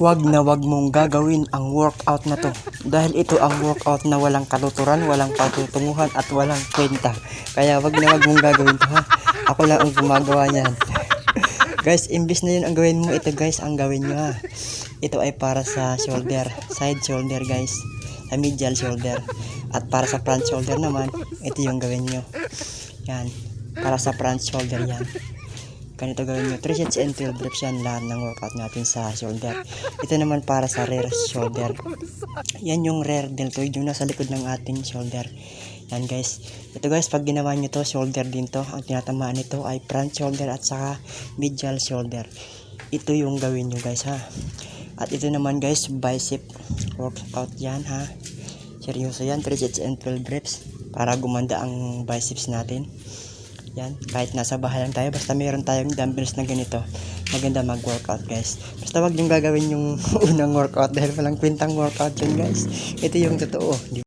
Huwag na wag mong gagawin ang workout na to. Dahil ito ang workout na walang katuturan, walang patutunguhan at walang kwenta. Kaya wag na wag mong gagawin to ha. Ako lang ang gumagawa niyan. guys, imbis na yun ang gawin mo, ito guys ang gawin nyo ha. Ito ay para sa shoulder, side shoulder guys. Sa medial shoulder. At para sa front shoulder naman, ito yung gawin nyo. Yan. Para sa front shoulder yan. Ganito gawin nyo. 3 sets and 12 reps yan lahat ng workout natin sa shoulder. Ito naman para sa rear shoulder. Yan yung rear deltoid, yung nasa likod ng ating shoulder. Yan guys. Ito guys, pag ginawa nyo to, shoulder din to. Ang tinatamaan nito ay front shoulder at saka medial shoulder. Ito yung gawin nyo guys ha. At ito naman guys, bicep workout yan ha. Seryoso yan, 3 sets and 12 reps para gumanda ang biceps natin. Yan, kahit nasa bahay lang tayo, basta mayroon tayong dumbbells na ganito, maganda mag-workout guys. Basta wag yung gagawin yung unang workout dahil walang kwentang workout yun guys. Ito yung totoo.